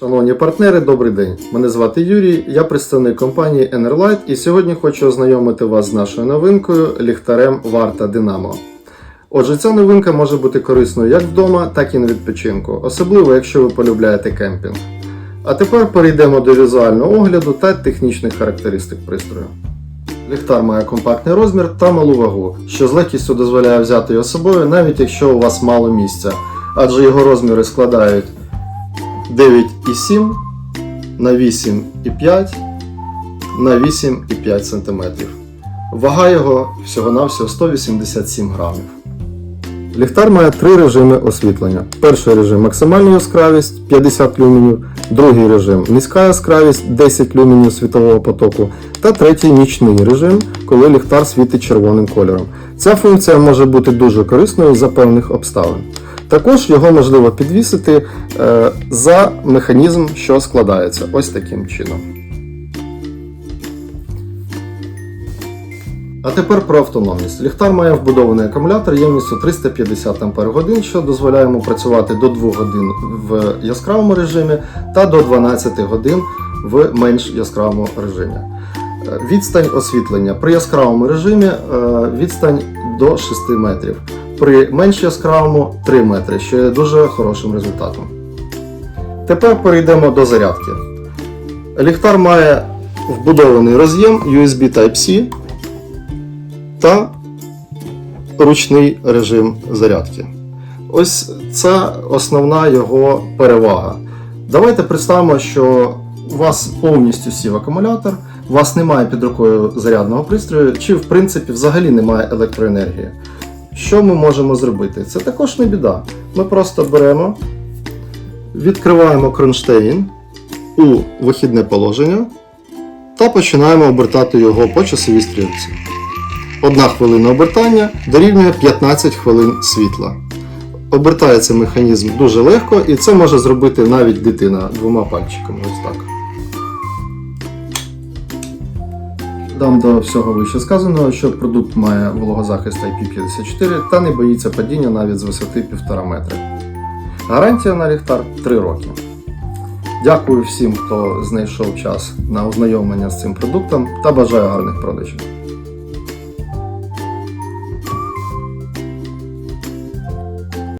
Шановні партнери, добрий день. Мене звати Юрій, я представник компанії Enerlight і сьогодні хочу ознайомити вас з нашою новинкою ліхтарем Варта Динамо. Отже, ця новинка може бути корисною як вдома, так і на відпочинку, особливо якщо ви полюбляєте кемпінг. А тепер перейдемо до візуального огляду та технічних характеристик пристрою. Ліхтар має компактний розмір та малу вагу, що з легкістю дозволяє взяти його з собою, навіть якщо у вас мало місця, адже його розміри складають 9,7 на 8,5 на 8,5 см. Вага його всього-навсього 187 грамів. Ліхтар має три режими освітлення. Перший режим максимальна яскравість 50 люменів, другий режим низька яскравість 10 люменів світового потоку та третій нічний режим, коли ліхтар світить червоним кольором. Ця функція може бути дуже корисною за певних обставин. Також його можливо підвісити е, за механізм, що складається ось таким чином. А тепер про автономність. Ліхтар має вбудований акумулятор ємністю 350 Ах, що дозволяє йому працювати до 2 годин в яскравому режимі та до 12 годин в менш яскравому режимі. Відстань освітлення при яскравому режимі е, відстань до 6 метрів, при менш яскравому 3 метри, що є дуже хорошим результатом. Тепер перейдемо до зарядки. Ліхтар має вбудований роз'єм USB Type-C та ручний режим зарядки. Ось це основна його перевага. Давайте представимо, що у вас повністю сів акумулятор, у вас немає під рукою зарядного пристрою, чи в принципі взагалі немає електроенергії. Що ми можемо зробити? Це також не біда. Ми просто беремо, відкриваємо кронштейн у вихідне положення та починаємо обертати його по часовій стрілці. Одна хвилина обертання дорівнює 15 хвилин світла. Обертається механізм дуже легко, і це може зробити навіть дитина двома пальчиками. Ось так. Дам до всього вище сказаного, що продукт має вологозахист IP54 та не боїться падіння навіть з висоти 1,5 метри. Гарантія на ліхтар 3 роки. Дякую всім, хто знайшов час на ознайомлення з цим продуктом та бажаю гарних продажів.